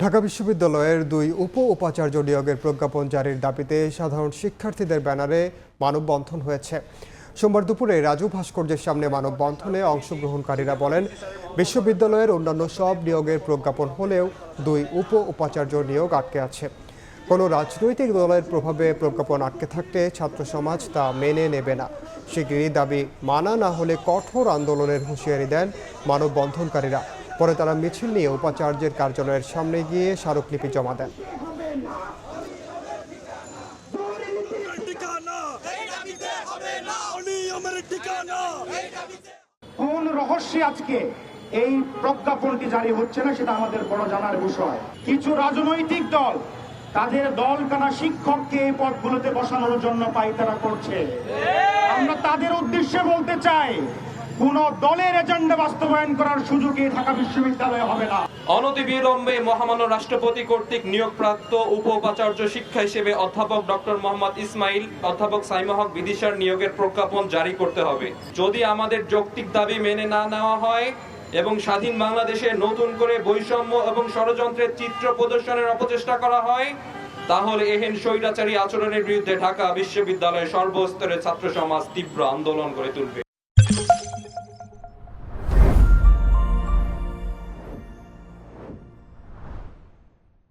ঢাকা বিশ্ববিদ্যালয়ের দুই উপ উপাচার্য নিয়োগের প্রজ্ঞাপন জারির দাবিতে সাধারণ শিক্ষার্থীদের ব্যানারে মানববন্ধন হয়েছে। সোমবার দুপুরে রাজু ভাস্কর্যের সামনে মানববন্ধনে অংশগ্রহণকারীরা বলেন, বিশ্ববিদ্যালয়ের অন্যান্য সব নিয়োগের প্রজ্ঞাপন হলেও দুই উপ উপাচার্য নিয়োগ আটকে আছে। কোনো রাজনৈতিক দলের প্রভাবে প্রজ্ঞাপন আটকে থাকতে ছাত্র সমাজ তা মেনে নেবে না। শিগগিরই দাবি, মানা না হলে কঠোর আন্দোলনের হুঁশিয়ারি দেন মানববন্ধনকারীরা। পরে তারা মিছিল নিয়ে উপাচার্যের কার্যালয়ের সামনে গিয়ে স্মারকলিপি জমা দেন। কোন রহস্যে আজকে এই প্রজ্ঞাপনটি জারি হচ্ছে না, সেটা আমাদের বড় জানার বিষয়। কিছু রাজনৈতিক দল, তাদের দল কানা শিক্ষককে এই পদগুলোতে বসানোর জন্য পাইতারা করছে। আমরা তাদের উদ্দেশ্যে বলতে চাই যদি আমাদের যৌক্তিক দাবি মেনে না নেওয়া হয় এবং স্বাধীন বাংলাদেশে নতুন করে বৈষম্য এবং ষড়যন্ত্রের চিত্র প্রদর্শনের অপচেষ্টা করা হয়, তাহলে এহেন স্বৈরাচারী আচরণের বিরুদ্ধে ঢাকা বিশ্ববিদ্যালয়ের সর্বস্তরের ছাত্র সমাজ তীব্র আন্দোলন করে তুলবে।